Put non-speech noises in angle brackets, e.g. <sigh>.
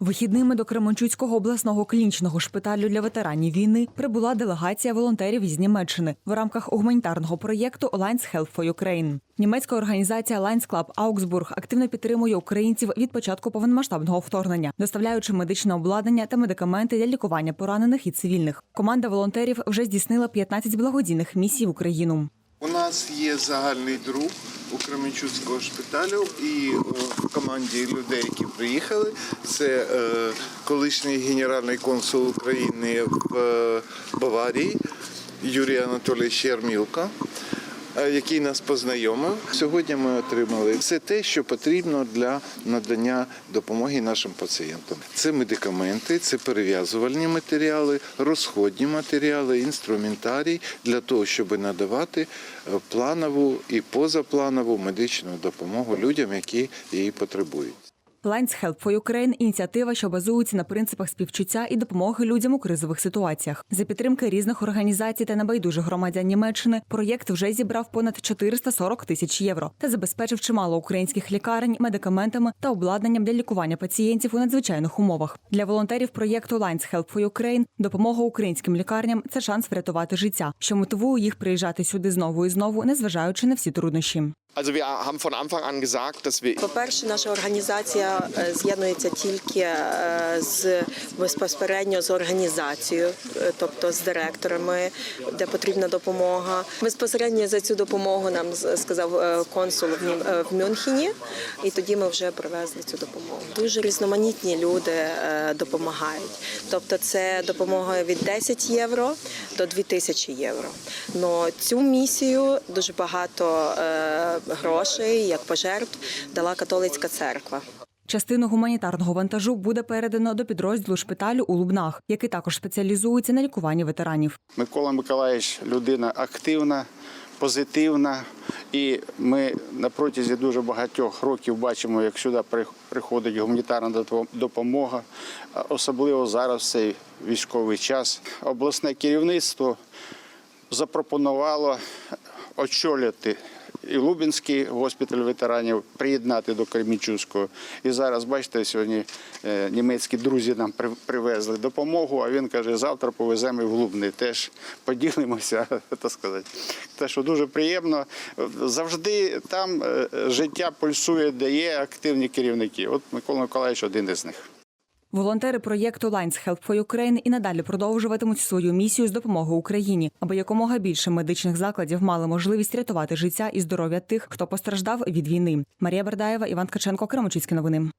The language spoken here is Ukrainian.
Вихідними до Кременчуцького обласного клінічного шпиталю для ветеранів війни прибула делегація волонтерів із Німеччини в рамках гуманітарного проєкту Alliance Health for Ukraine. Німецька організація Alliance Club Augsburg активно підтримує українців від початку повномасштабного вторгнення, доставляючи медичне обладнання та медикаменти для лікування поранених і цивільних. Команда волонтерів вже здійснила 15 благодійних місій в Україну. Нас є загальний друг у Кременчуцького шпиталю і е, в команді людей, які приїхали. Це е, колишній генеральний консул України в е, Баварії Юрій Анатолійович Ярмілко, е, який нас познайомив. Сьогодні ми отримали все те, що потрібно для надання допомоги нашим пацієнтам. Це медикаменти, це перев'язувальні матеріали, розходні матеріали, інструментарій для того, щоб надавати е, планову і позапланову медичну допомогу людям, які її потребують. Alliance Help for Ukraine – ініціатива, що базується на принципах співчуття і допомоги людям у кризових ситуаціях. За підтримки різних організацій та небайдужих громадян Німеччини проєкт вже зібрав понад 440 тисяч євро та забезпечив чимало українських лікарень медикаментами та обладнанням для лікування пацієнтів у надзвичайних умовах. Для волонтерів проєкту Alliance Help for Ukraine допомога українським лікарням це шанс врятувати життя, що мотивує їх приїжджати сюди знову і знову, незважаючи на всі труднощі. Wir По-перше, наша організація е, з'єднується тільки е, з безпосередньо з організацією, е, тобто з директорами, де потрібна допомога. Безпосередньо за цю допомогу нам сказав консул в Мюнхені, і тоді ми вже привезли цю допомогу. Дуже різноманітні люди допомагають. Тобто, це допомога від 10 євро до 2000 євро. Но цю місію дуже багато грошей, як пожертв, дала католицька церква. Частину гуманітарного вантажу буде передано до підрозділу шпиталю у Лубнах, який також спеціалізується на лікуванні ветеранів. Микола Миколаївич людина активна, позитивна, і ми на протязі дуже багатьох років бачимо, як сюди при- приходить гуманітарна допо- допомога, особливо зараз в цей військовий час. Обласне керівництво запропонувало очолити і Лубенський госпіталь ветеранів приєднати до Кремічуського. І зараз, бачите, сьогодні е, німецькі друзі нам привезли допомогу, а він каже, завтра повеземо і в Лубний. Теж поділимося, <laughs> так сказати. Те, що дуже приємно. Завжди там е, життя пульсує, де є активні керівники. От Микола Миколаївич один із них. Волонтери проєкту Lines Help for Ukraine і надалі продовжуватимуть свою місію з допомоги Україні, аби якомога більше медичних закладів мали можливість рятувати життя і здоров'я тих, хто постраждав від війни. Марія Бердаєва, Іван Ткаченко, Кремочицькі новини.